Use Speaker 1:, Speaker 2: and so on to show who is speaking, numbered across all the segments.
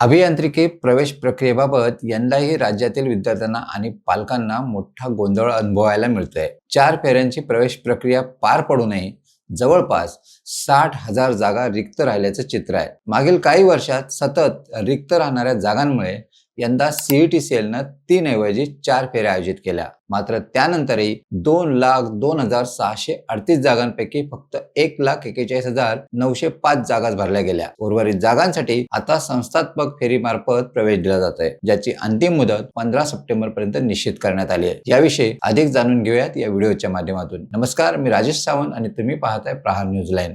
Speaker 1: अभियांत्रिकी प्रवेश प्रक्रियेबाबत यंदाही राज्यातील विद्यार्थ्यांना आणि पालकांना मोठा गोंधळ अनुभवायला मिळतोय. चार फेऱ्यांची प्रवेश प्रक्रिया पार पडूनही जवळपास साठ हजार जागा रिक्त राहिल्याचं चित्र आहे. मागील काही वर्षात सतत रिक्त राहणाऱ्या जागांमुळे यंदा सीईटी सेलनं तीन ऐवजी चार फेऱ्या आयोजित केल्या. मात्र त्यानंतरही दोन लाख दोन हजार सहाशे अडतीस जागांपैकी फक्त एक लाख एकेचाळीस हजार नऊशे पाच जागाच भरल्या गेल्या. उर्वरित जागांसाठी आता संस्थात्मक फेरीमार्फत प्रवेश दिला जात आहे ज्याची अंतिम मुदत पंधरा सप्टेंबर पर्यंत निश्चित करण्यात आली आहे. याविषयी अधिक जाणून घेऊयात या व्हिडिओच्या माध्यमातून. नमस्कार मी राजेश सावंत आणि तुम्ही पाहताय प्रहार न्यूज लाईन.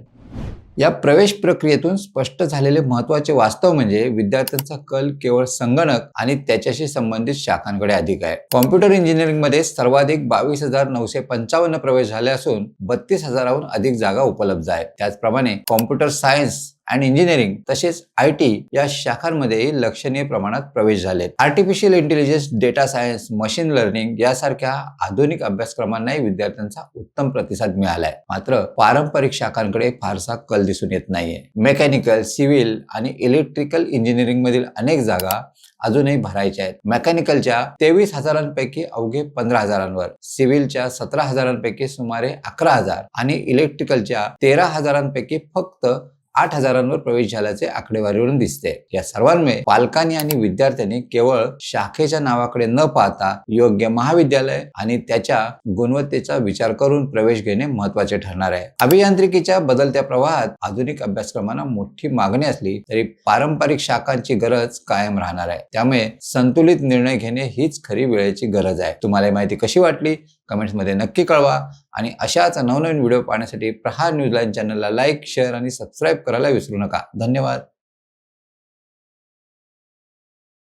Speaker 1: या प्रवेश प्रक्रियेतून स्पष्ट झालेले महत्त्वाचे वास्तव म्हणजे विद्यार्थ्यांचा कल केवळ संगणक आणि त्याच्याशी संबंधित शाखांकडे अधिक आहे. कॉम्प्युटर इंजिनिअरिंगमध्ये सर्वाधिक बावीस हजार नऊशे पंचावन्न प्रवेश झाले असून बत्तीस हजाराहून अधिक जागा उपलब्ध आहे त्याचप्रमाणे कॉम्प्युटर सायन्स अँड इंजिनिअरिंग तसेच आय टी या शाखांमध्येही लक्षणीय प्रमाणात प्रवेश झालेत. Artificial intelligence data science machine learning यासारख्या आधुनिक अभ्यासक्रमांनाही विद्यार्थ्यांचा उत्तम प्रतिसाद मिळालाय. मात्र पारंपरिक शाखांकडे फारसा कल दिसून येत नाहीये. मेकॅनिकल सिव्हिल आणि इलेक्ट्रिकल इंजिनिअरिंग मधील अनेक जागा अजूनही भरायच्या आहेत. मेकॅनिकलच्या तेवीस हजारांपैकी अवघे पंधरा हजारांवर सिव्हिलच्या सतरा हजारांपैकी सुमारे अकरा हजार आणि इलेक्ट्रिकलच्या तेरा हजारांपैकी फक्त आठ हजारांवर प्रवेश झाल्याचे आकडेवारीवरून दिसते. या सर्वांमुळे पालकांनी आणि विद्यार्थ्यांनी केवळ शाखेच्या नावाकडे न पाहता योग्य महाविद्यालय आणि त्याच्या गुणवत्तेचा विचार करून प्रवेश घेणे महत्त्वाचे ठरणार आहे. अभियांत्रिकीच्या बदलत्या प्रवाहात आधुनिक अभ्यासक्रमांना मोठी मागणी असली तरी पारंपरिक शाखांची गरज कायम राहणार आहे. त्यामुळे संतुलित निर्णय घेणे हीच खरी वेळेची गरज आहे. तुम्हाला माहिती कशी वाटली? कमेंट्समध्ये नक्की कळवा. आणि अशाच नवनवीन व्हिडिओ पाहण्यासाठी प्रहार न्यूज लाईन चॅनलला लाईक शेअर आणि सबस्क्राईब करायला विसरू नका. धन्यवाद.